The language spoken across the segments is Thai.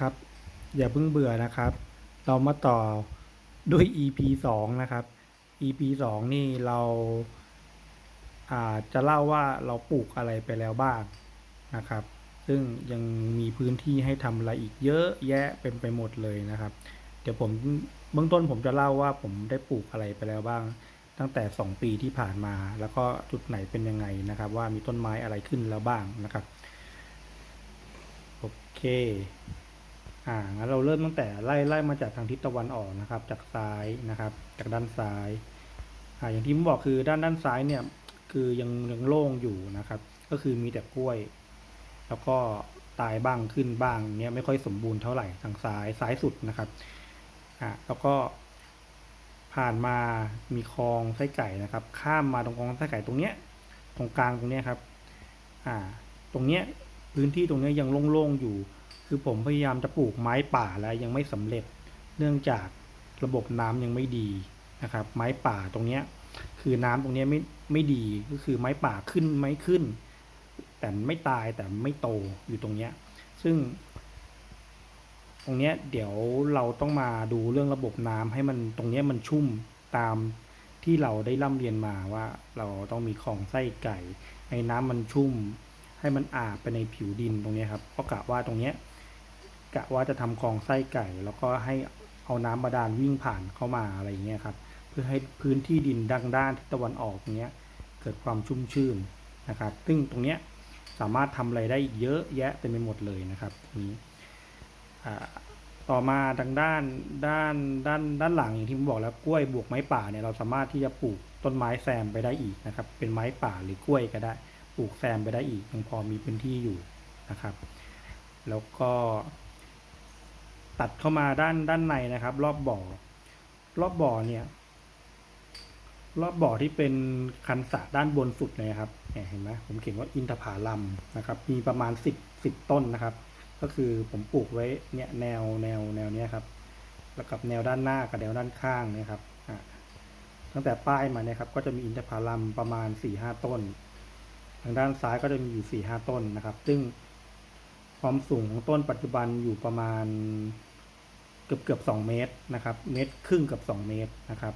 ครับ อย่าเพิ่งเบื่อนะครับ เรามาต่อด้วย EP สองนะครับ EP สองนี่เราอาจะเล่าว่าเราปลูกอะไรไปแล้วบ้างนะครับ ซึ่งยังมีพื้นที่ให้ทำอะไรอีกเยอะแยะเป็นไปหมดเลยนะครับ เดี๋ยวผมเบื้องต้นผมจะเล่าว่าผมได้ปลูกอะไรไปแล้วบ้าง ตั้งแต่ 2 ปีที่ผ่านมา แล้วก็จุดไหนเป็นยังไงนะครับ ว่ามีต้นไม้อะไรขึ้นแล้วบ้างนะครับ โอเค อ่างั้นเราเริ่มตั้งแต่ไล่ไล่มาจากทางทิศตะวันออกนะครับ จากซ้ายนะครับ จากด้านซ้ายอ่าอย่างที่ผมบอกคือด้านด้านซ้ายเนี่ยคือยังยังโล่งอยู่นะครับ ก็คือมีแต่กล้วย แล้วก็ตายบ้างขึ้นบ้างเนี่ยไม่ค่อยสมบูรณ์เท่าไหร่ทางซ้ายซ้ายสุดนะครับอ่าแล้วก็ผ่านมามีคลองไส้ไก่นะครับ ข้ามมาตรงคลองไส้ไก่ตรงเนี้ยตรงกลางตรงเนี้ยครับ อ่า ตรงเนี้ยพื้นที่ตรงเนี้ยยังโล่งๆอยู่ คือผมพยายามจะปลูกไม้ป่าแล้วยังไม่สำเร็จ เนื่องจากระบบน้ำยังไม่ดีนะครับ ไม้ป่าตรงเนี้ยคือน้ำตรงเนี้ยไม่ไม่ดีก็คือไม้ป่าขึ้นไม้ขึ้น แต่ไม่ตายแต่ไม่โตอยู่ตรงเนี้ยซึ่ง ตรงเนี้ยเดี๋ยวเราต้องมาดูเรื่องระบบน้ำให้มันตรงเนี้ยมันชุ่มตามที่เราได้ร่ำเรียนมาว่าเราต้องมีของไส้ไก่ให้น้ำมันชุ่ม ให้มันอาบไปในผิวดินตรงนี้ครับก็กะว่าตรงเนี้ย กะว่าจะทำคลองไส้ไก่ แล้วก็ให้เอาน้ำบาดาลวิ่งผ่านเข้ามาอะไรอย่างเงี้ยครับ เพื่อให้พื้นที่ดินดังด้านทิศตะวันออกเนี้ยเกิดความชุ่มชื่นนะครับ ซึ่งตรงเนี้ยสามารถทำอะไรได้อีกเยอะแยะเต็มไปหมดเลยนะครับนี้อ่ต่อมาทางด้านด้านด้านด้านหลังอย่างที่ผมบอกแล้วกล้วยบวกไม้ป่าเนี่ยเราสามารถที่จะปลูกต้นไม้แซมไปได้อีกนะครับ เป็นไม้ป่าหรือกล้วยก็ได้ปลูกแซมไปได้อีกยังพอมีพื้นที่อยู่นะครับ แล้วก็ ตัดเข้ามาด้านด้านในนะครับ รอบบ่อ รอบบ่อเนี่ย รอบบ่อที่เป็นคันสะด้านบนสุดเลยครับเนี่ยเห็นไหมผมเขียนว่าอินทผาลัมนะครับ มีประมาณสิบสิบต้นนะครับ ก็คือผมปลูกไว้เนี่ยแนวแนวแนวเนี้ยครับ แล้วกับแนวด้านหน้ากับแนวด้านข้างเนะครับตั้งแต่ป้ายมาเนี่ยครับก็จะมีอินทผลัมประมาณสี่ห้าต้น ทางด้านซ้ายก็จะมีอยู่สี่ห้าต้นนะครับ ซึ่งความสูงของต้นปัจจุบันอยู่ประมาณ กือบเกือบสองเมตรนะครับ เมตรครึ่งกับสองเมตรนะครับ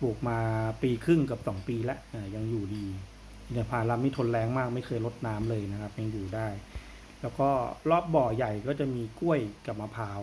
ปลูกมาปีครึ่งกับสองปีแล้วอะยังอยู่ดีอินทผลัมไม่ทนแรงมากไม่เคยลดน้ำเลยนะครับ ยังอยู่ได้ แล้วก็รอบบ่อใหญ่ก็จะมีกล้วยกับมะพร้าว